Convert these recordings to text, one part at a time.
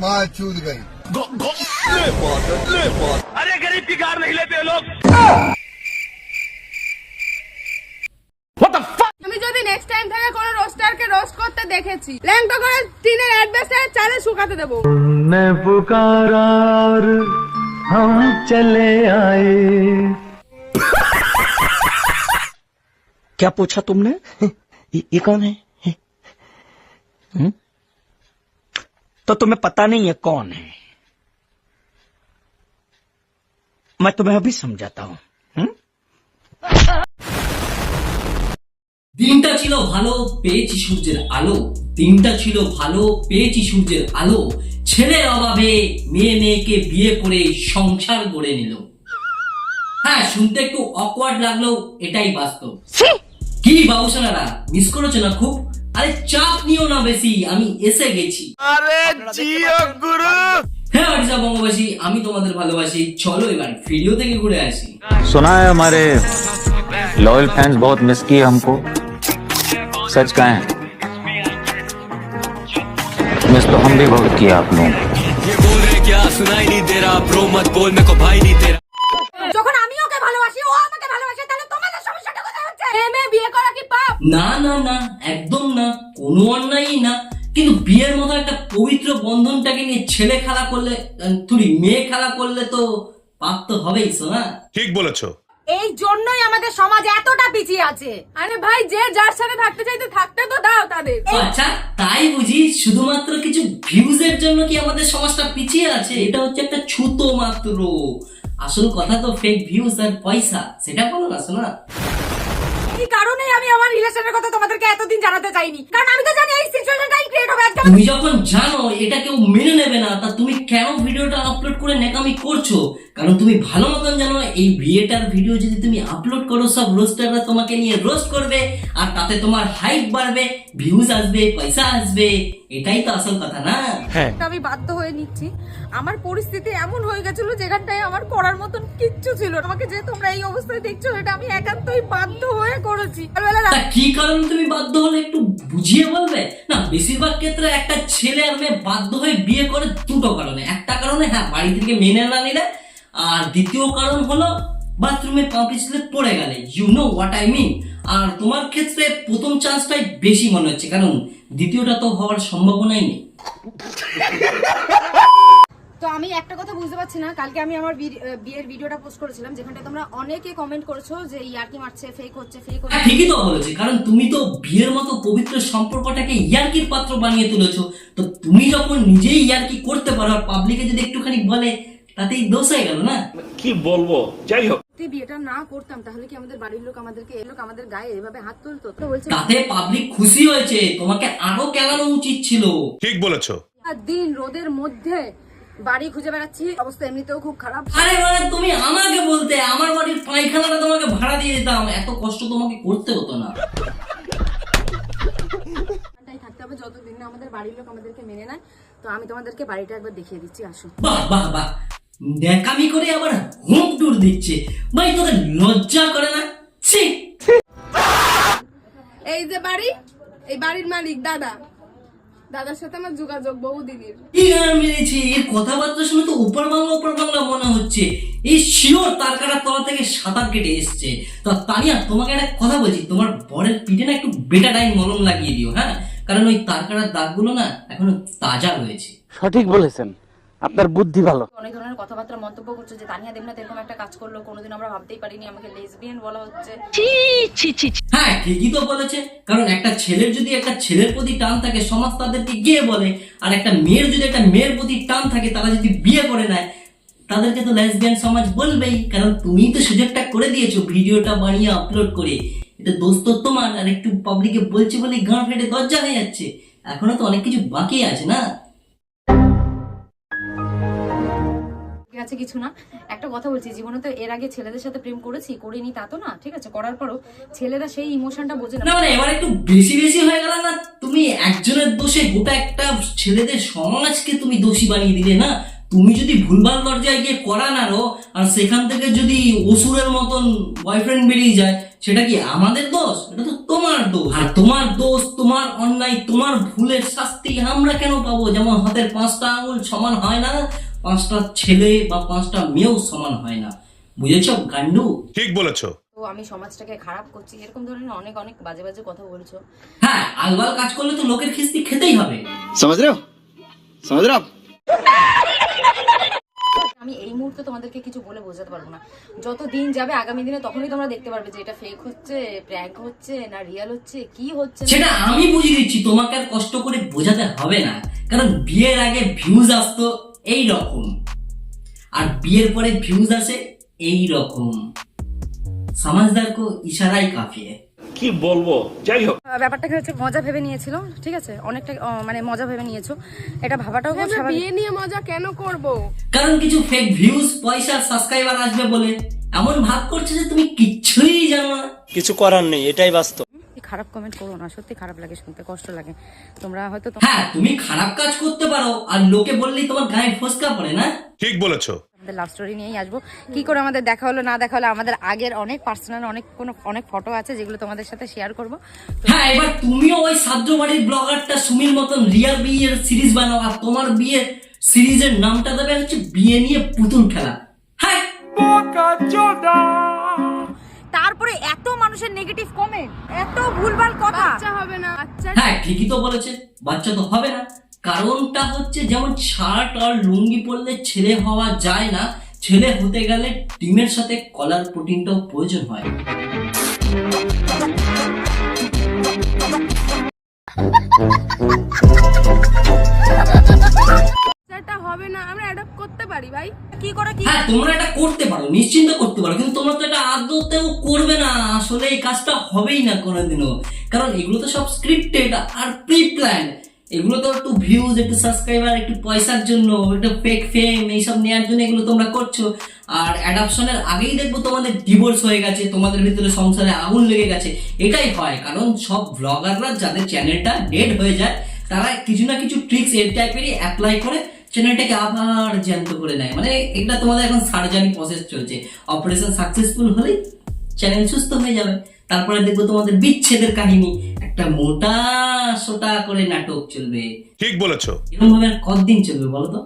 माँ चूद गई আমি যদি নেক্সট টাইম থেকে কোনো রোস্টারকে রোস্ট করতে দেখেছি ল্যাংটো করে টিনের অ্যাডভেস্টে চালে শুকাতে দেবো ने पुकारा और हम चले आए क्या पूछा तुमने ये, ये कौन है हम्म? तो तुम्हें पता नहीं है कौन है मैं तुम्हें अभी समझाता हूँ हम्म? দিনটা ছিল ভালো পেয়েছি সূর্যের আলো দিনটা ছিল ভালো পেয়েছি সূর্যের আলো ছেলের অভাবে মেয়ে মেয়েকে বিয়ে করে সংসার গড়ে নিল হ্যাঁ শুনতে একটু অকওয়ার্ড লাগলেও এটাই বাস্তব কি বাবুসোনারা মিস করেছো না খুব আরে চাপ নিও না বেশি আমি এসে গেছি হ্যাঁ অরিজা বঙ্গবাসী আমি তোমাদের ভালোবাসি চলো এবার ভিডিও থেকে ঘুরে আসি सुना है हमारे लॉयल फैंस बहुत मिस किए हमको सच कहें मिस तो हम भी बहुत किए आप लोगों को ये बोल रहे क्या सुनाई नहीं दे रहा ब्रो मत बोल मेरे को भाई नहीं तेरा না না না একদম না কোনো অন্যায়ই না। কিন্তু বিয়ের মতো একটা পবিত্র বন্ধনটাকে নিয়ে ছেলে খেলা করলে তুই মেয়ে খেলা করলে তো পাপ তো হবেই শোনা ঠিক বলেছ। এই জন্যই আমাদের সমাজ এতটা পিছিয়ে আছে। আরে ভাই যে যার সাথে থাকতে চাইতে থাকতে তো দাও তাদের। আচ্ছা তাই বুঝি শুধুমাত্র কিছু ভিউজের জন্য কি আমাদের সমাজটা পিছিয়ে আছে? এটা হচ্ছে একটা ছুতো মাত্র আসল কথা তো ফেক ভিউজ আর পয়সা সেটা বলো না শোনা এই কারণেই আমি আমার রিলেশনের কথা তোমাদেরকে এতদিন জানাতে চাইনি। কারণ আমি তো জানি এই সিচুয়েশনটাই ক্রিয়েট হবে আজকে তুমি যখন জানো এটা কেউ মেনে নেবে না তা তুমি কেন ভিডিওটা আপলোড করে নেকামি করছ? কারণ তুমি ভালো মতন জানো এই বিয়েটার ভিডিও যদি তুমি আপলোড করো সব রোস্টাররা তোমাকে নিয়ে রোস্ট করবে আর তাতে তোমার হাইপ বাড়বে ভিউজ আসবে পয়সা আসবে। এটাই তো আসল কথা না? আমি বাধ্য হয়ে নিচ্ছি। আমার পরিস্থিতি এমন হয়ে গেছিল যেখানটায় আমার করার মতন কিচ্ছু ছিল না। আমাকে যে তোমরা এই অবস্থায় দেখছ এটা আমি একান্তই বাধ্য হয়ে করেছি। কি কারণে তুমি বাধ্য হলে একটু বুঝিয়ে বলবে? না, বেশিরভাগ ক্ষেত্রে একটা ছেলে আর মেয়ে বাধ্য হয়ে বিয়ে করে দুটো কারণে। একটা কারণে হ্যাঁ বাড়ি থেকে মেনে না নিলে। আর দ্বিতীয় কারণ হলো, বাথরুমে পা পড়ে গেলে। You know what I mean আর তোমার ক্ষেত্রে প্রথম চান্সটাই বেশি মনে হচ্ছে, কারণ দ্বিতীয়টা তো হওয়ার সম্ভাবনাই নেই। তো আমি একটা কথা বুঝতে পারছি না। কালকে আমি আমার বিয়ের ভিডিওটা পোস্ট করেছিলাম যেখানটা তোমরা অনেকে কমেন্ট করেছ যে ইয়ার্কি মারছে ফেক হচ্ছে ফেক হ্যাঁ, হচ্ছে ঠিকই তো বলেছে কারণ তুমি তো বিয়ের মতো পবিত্র সম্পর্কটাকে ইয়ার্কির পাত্র বানিয়ে তুলেছো। তো তুমি যখন নিজেই ইয়ার্কি করতে পারো আর পাবলিকে যদি একটুখানি বলে তাতেই দোষ হয়ে গেল না? কি বলব? যাই হোক। যদি বিয়েটা না করতাম তাহলে কি আমাদের বাড়ির লোক আমাদেরকে এই লোক আমাদের গায়ে এভাবে হাত তুলতো? তো বলছে তাতে পাবলিক খুশি হয়েছে তোমাকে আরও কেলানো উচিত ছিল। ঠিক বলেছ। দিন রোদের মধ্যে বাড়ি খুঁজে বেড়াচ্ছি অবস্থা এমনিতেও খুব খারাপ। আরে মানে তুমি আমাকে বলতে আমার বাড়ির পায়খানাটা তোমাকে ভাড়া দিয়ে দিতাম এত কষ্ট তোমাকে করতে হতো না। থাকতে হবে যতদিন না আমাদের বাড়ির লোক আমাদেরকে মেনে নেয় তো আমি তোমাদেরকে বাড়িটা একবার দেখিয়ে দিচ্ছি আসো। বাহ বাহ বাহ। ন্যাকামি করে আবার হোম ট্যুর দিচ্ছে। ভাই তোদের লজ্জা করে না? ছি। এই যে বাড়ি এই বাড়ির মালিক দাদা। দাদার সাথে আমার যোগাযোগ বহুদিনের। কি গান এর কথাবার্তা শুনে তো উপর বাংলা উপর বাংলা মনে হচ্ছে। এই শিওর তার কাটার তলা থেকে সাঁতার কেটে এসছে। তো তানিয়া তোমাকে একটা কথা বলছি তোমার বরের পিঠে না একটু বেটাডাইন টাইম মলম লাগিয়ে দিও হ্যাঁ? কারণ ওই তার কাটার দাগগুলো না এখনও তাজা রয়েছে। সঠিক বলেছেন। আপনার বুদ্ধি ভালো। অনেক ধরনের কথাবার্তা মন্তব্য করছে যে তানিয়া দেবনাথ এরকম একটা কাজ করল কোনোদিন আমরা ভাবতেই পারিনি আমাকে লেসবিয়ান বলা হচ্ছে। হ্যাঁ ঠিকই তো বলেছে। কারণ একটা ছেলের যদি একটা ছেলের প্রতি টান থাকে সমাজ তাদেরকে গিয়ে বলে আর একটা মেয়ের যদি একটা মেয়ের প্রতি টান থাকে তারা যদি বিয়ে করে নেয় তাদেরকে তো লেসবিয়ান সমাজ বলবেই। কারণ তুমি তো সুযোগটা করে দিয়েছ ভিডিওটা বানিয়ে আপলোড করে। এটা দোষ তো তোমার আর একটু পাবলিকে বলছে বলে গাঁ ফেটে দরজা হয়ে যাচ্ছে। এখনও তো অনেক কিছু বাকি আছে না? ঠিক আছে কিছু না। একটা কথা বলছি, জীবনে তো এর আগে ছেলেদের সাথে প্রেম করেছি, করিনি তা তো না, ঠিক আছে? করার পরও ছেলেরা সেই ইমোশনটা বোঝে না। মানে এবার একটু বেশি বেশি হয়ে গেল না? তুমি একজনের দোষে গোটা একটা ছেলেদের সমাজকে তুমি দোষী বানিয়ে দিলে না? তুমি যদি ভুলভাল দরজায় গিয়ে করা নাড়ো আর সেখান থেকে যদি অসুরের মতন বয়ফ্রেন্ড বেরিয়ে যায়, সেটা কি আমাদের দোষ? এটা তো তোমার দোষ। আর তোমার দোষ, তোমার অন্যায়, তোমার ভুলের শাস্তি আমরা কেন পাবো? যেমন হাতের পাঁচটা আঙুল সমান হয় না? পাঁচটা ছেলে বা পাঁচটা মেয়েও সমান হয় না বুঝেছ গান্ডু ঠিক বলেছো তো আমি সমাজটাকে খারাপ করছি এরকম ধরনের অনেক অনেক বাজে বাজে কথা বলছো হ্যাঁ আলবাল কাজ করলে তো লোকের খিস্তি খেতেই হবে समझ रहे हो समझ रहे हो आप আমি এই মুহূর্তে তোমাদেরকে কিছু বলে বোঝাতে পারবো না যত দিন যাবে আগামী দিনে তখনই তোমরা দেখতে পারবে যে এটা ফেক হচ্ছে প্র্যাঙ্ক হচ্ছে না রিয়েল হচ্ছে কি হচ্ছে না। সেটা আমি বুঝিয়ে দিচ্ছি তোমাকে আর কষ্ট করে বোঝাতে হবে না কারণ বিয়ের আগে ভিউজ আসতো এই রকম আর বিয়ের পরে ভিউজ আসে এই রকম সমাজদার কো ইশারাই কাফিয়ে। ব্যাপারটাকে হচ্ছে মজা ভেবে নিয়েছিল ঠিক আছে? অনেকটা আহ, মানে মজা ভেবে নিয়েছো। এটা ভাবাটাও খুব স্বাভাবিক। বিয়ে নিয়ে মজা কেন করব? কারণ কিছু ফেক ভিউজ পয়সা সাবস্ক্রাইবার আসবে বলে। এমন ভাব করছে যে তুমি কিচ্ছুই জানো না। কিছু করার নেই এটাই বাস্তব। খারাপ কমেন্ট করো না সত্যি খারাপ লাগে শুনতে কষ্ট লাগে। তোমরা হয়তো হ্যাঁ তুমি খারাপ কাজ করতে পারো আর লোকে বললেই তোমার গায়ে ফসকা পড়ে না? ঠিক বলেছ। আমাদের লাভ স্টোরি নিয়েই আসব। কি করে আমাদের দেখা হলো না দেখা হলো আমাদের আগের অনেক পার্সোনাল অনেক কোনো অনেক ফটো আছে যেগুলো তোমাদের সাথে শেয়ার করব। হ্যাঁ এবার তুমিও ওই সাদ্র বাড়ির ব্লগারটা সুমির মতন রিয়ার বিয়ের সিরিজ বানাও আর তোমার বিয়ে সিরিজের নামটা দেবে হচ্ছে বিয়ে নিয়ে পুতুল খেলা। হ্যাঁ? মানুষের নেগেটিভ কমেন্ট এত ভুলভাল কথা। বাচ্চা হবে না বাচ্চা হ্যাঁ ঠিকই তো বলেছে বাচ্চা তো হবে না। কারণটা হচ্ছে যেমন শার্ট আর লুঙ্গি পরলে ছেলে হওয়া যায় না ছেলে হতে গেলে ডিমের সাথে কলার প্রোটিনটাও প্রয়োজন হয়। কি করে কি? হ্যাঁ তোমরা এটা করতে পারো, নিশ্চিন্ত করতে পারো, কিন্তু তোমরা তো এটা আদতেও করবে না। আসলে এই কাজটা হবেই না কোনোদিনও। কারণ এগুলো তো সব স্ক্রিপ্টেড আর প্রি প্ল্যান এগুলো তো একটু ভিউজ একটু সাবস্ক্রাইবার একটু পয়সার জন্য, একটু ফেক ফেম এইসব নেওয়ার জন্য এগুলো তোমরা করছ। আর অ্যাডাপশনের আগেই দেখব তোমাদের ডিভোর্স হয়ে গেছে, তোমাদের ভিতরে সংসারে আগুন লেগে গেছে। এটাই হয়, কারণ সব ব্লগাররা যাদের চ্যানেলটা ডেড হয়ে যায়, তারা কিছু না কিছু ট্রিক্স এই টাইপেরই অ্যাপ্লাই করে। চ্যানেলটাকে আবার জ্যান্ত করে নেয়। মানে এটা তোমাদের এখন সার্জারি প্রসেস চলছে। অপারেশন সাকসেসফুল হলেই চ্যানেল সুস্থ হয়ে যাবে। তারপরে দেখব তোমাদের বিচ্ছেদের কাহিনী। একটা মোটা সোটা করে নাটক চলবে। ঠিক বলেছ। এরকম ভাবে আর কতদিন চলবে বলো তো?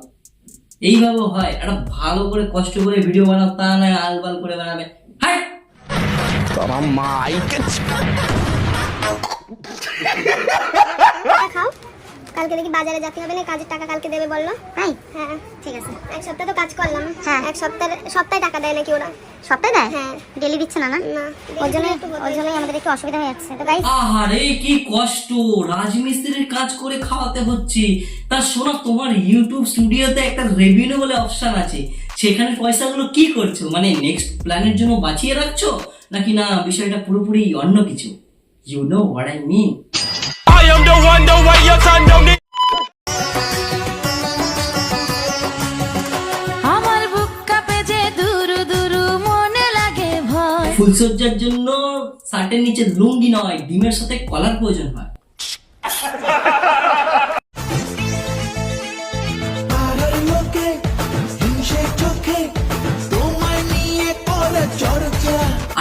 এইভাবে হয়। একটা ভালো করে কষ্ট করে ভিডিও বানাও তা নয় আলবাল করে বানাবে। হাই! খাও কালকে দেখি বাজারে যেতে হবে না কাজের টাকা কালকে দেবে বলল। তাই? হ্যাঁ ঠিক আছে। এক সপ্তাহ তো কাজ করলাম। হ্যাঁ। এক সপ্তাহে সপ্তাহে টাকা দেয় নাকি ওরা? সপ্তাহে দেয়? হ্যাঁ। ডেলি দিচ্ছে না না? ওর জন্য ওর জন্যই আমাদের একটু অসুবিধা হয়ে যাচ্ছে। তো গাইস আহারে কি কষ্ট! রাজমিস্ত্রির কাজ করে খাওয়াতে হচ্ছে। তা শোনা তোমার ইউটিউব স্টুডিওতে একটা রেভিনিউ বলে অপশন আছে। সেখানে পয়সাগুলো কি করছ? মানে নেক্সট প্ল্যানের জন্য বাঁচিয়ে রাখছো? নাকি না বিষয়টা পুরোপুরি অন্য কিছু? You know what I mean am the one, the way you turn down the আমার বুক কাঁপে যে দুরু দুরু মনে লাগে ভয়। ফুলসজ্জার জন্য শার্টের নিচে লুঙ্গি নয় ডিমের সাথে কলার প্রয়োজন হয়।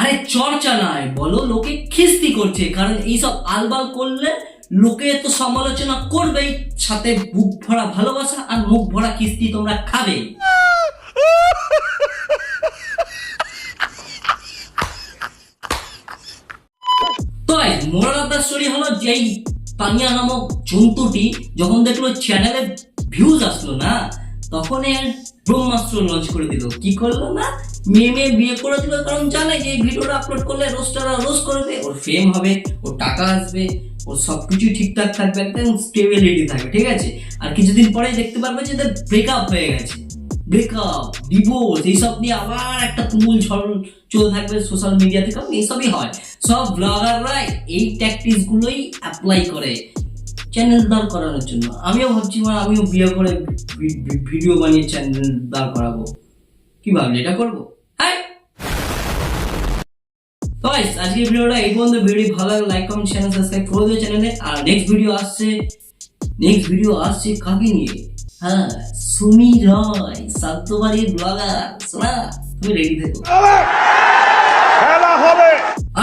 আরে চর্চা নয় বলো লোকে খিস্তি করছে কারণ এইসব আলবাল করলে লোকে তো সমালোচনা করবেই, সাথে বুক ভরা ভালোবাসা আর মুখ ভরা কিস্তি তোমরা খাবে। মোরাল অফ দ্য স্টোরি হলো যেই তানিয়া নামক জন্তুটি যখন দেখল চ্যানেলে ভিউজ আসলো না, তখন এর ব্রহ্মাস্ত্র লঞ্চ করে দিল। কি করল না? মেয়ে মেয়ে বিয়ে করে দিল কারণ জানে যে ভিডিওটা আপলোড করলে রোস্টাররা রোস্ট করবে, ওর ফেম হবে, ওর টাকা আসবে, ওর সবকিছু ঠিকঠাক থাকবে, একদম স্টেবিলিটি থাকবে, ঠিক আছে? আর কিছুদিন পরেই দেখতে পারবে যে ব্রেকআপ হয়ে গেছে। ব্রেকআপ ডিভোর্স এইসব নিয়ে আবার একটা তুমুল ঝড় চলতে থাকবে সোশ্যাল মিডিয়াতে কারণ এইসবই হয়। সব ব্লগাররা এই ট্যাকটিক্স গুলোই অ্যাপ্লাই করে চ্যানেল দাঁড় করানোর জন্য। আমিও ভাবছি মানে আমিও বিয়ে করে ভিডিও বানিয়ে চ্যানেল দাঁড় করাবো। কি ভাবলি, এটা করব? Guys, আজকের ভিডিওটা এই পর্যন্ত। ভিডিও ভালো লাগে লাইক কমেন্ট চ্যানেল সাবস্ক্রাইব করে দিও চ্যানেলে আর নেক্সট ভিডিও আসছে। নেক্সট ভিডিও আসছে কাকে নিয়ে? হ্যাঁ সুমি রয় ব্লগার। তুমি রেডি থেকো।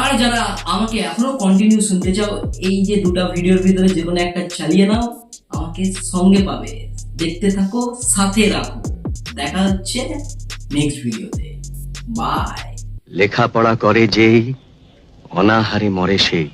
আর যারা আমাকে এখনও কন্টিনিউ শুনতে চাও এই যে দুটা ভিডিওর ভিতরে যে কোনো একটা চালিয়ে নাও আমাকে সঙ্গে পাবে। দেখতে থাকো সাথে রাখো। দেখা হচ্ছে নেক্সট ভিডিওতে বাই লেখাপড়া করে যেই অনাহারে মরে সেই।